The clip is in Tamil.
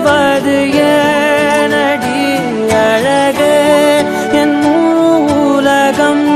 ஆய்வது ஏனடி அழகே என் உலகம்